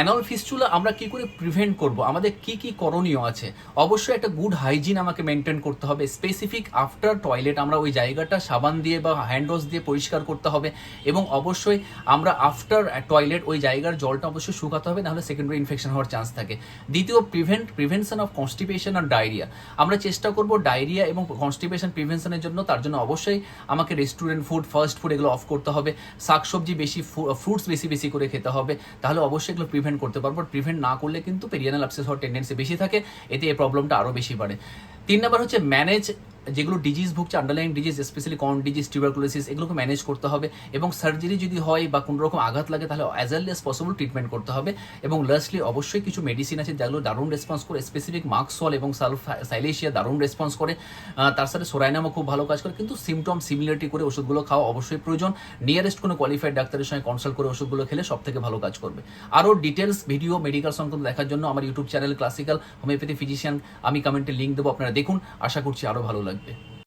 Anal fistula আমরা কি করে প্রিভেন্ট করব? আমাদের কি কি করণীয় আছে? অবশ্যই একটা গুড হাইজিন আমাকে মেনটেন করতে হবে। স্পেসিফিক আফটার টয়লেট আমরা ওই জায়গাটা সাবান দিয়ে বা হ্যান্ড ওয়াশ দিয়ে পরিষ্কার করতে হবে এবং অবশ্যই আমরা আফটার টয়লেট ওই জায়গার জলটা অবশ্যই শুকাতে হবে, নাহলে সেকেন্ডারি ইনফেকশন হওয়ার চান্স থাকে। দ্বিতীয় প্রিভেন্ট প্রিভেনশন অফ কনস্টিপেশন আর ডায়রিয়া আমরা চেষ্টা করব ডায়রিয়া এবং কনস্টিপেশন প্রিভেনশনের জন্য, তার জন্য অবশ্যই আমাকে রেস্টুরেন্ট ফুড ফাস্ট ফুড এগুলো অফ করতে হবে। শাকসবজি বেশি ফ্রুটস বেশি বেশি করে খেতে হবে। তাহলে অবশ্যই এগুলো প্রিভেন্ট করতে পারব প্রিভেন্ট না করলে কিন্তু পেরিয়ানাল অ্যাবসেস হওয়ার টেন্ডেন্সি বেশি থাকে, এতে এই প্রবলেমটা আরও বেশি বাড়ে। তিন নাম্বার হচ্ছে ম্যানেজ যেগুলো ডিজিজ ভুগছে underline disease specially con disease tuberculosis এগুলোকে ম্যানেজ করতে হবে এবং সার্জারি যদি হয় বা কোনো রকম আঘাত লাগে, তাহলে as early as possible treatment করতে হবে এবং লাস্টলি অবশ্যই কিছু মেডিসিন আছে যেগুলো দারুণ রেসপন্স করে স্পেসিফিক মার্কসল এবং সালফ সাইলেশিয়া দারুণ রেসপন্স করে তার সাথে সোরাইনামও খুব ভালো কাজ করে, কিন্তু সিমটম সিমিলারিটি করে ওষুধগুলো খাওয়া অবশ্যই প্রয়োজন। নিয়ারেস্ট কোনো কোয়ালিফাইড ডাক্তারের সঙ্গে কনসাল্ট করে ওষুধগুলো খেলে সব থেকে ভালো কাজ করবে। আরও ডিটেলস ভিডিও মেডিকেল সংক্রান্ত দেখার জন্য আমার YouTube channel classical homeopathy physician আমি কমেন্টে লিঙ্ক দেবো, আপনারা দেখুন। আশা করছি আরও ভালো লাগবে। なだっけ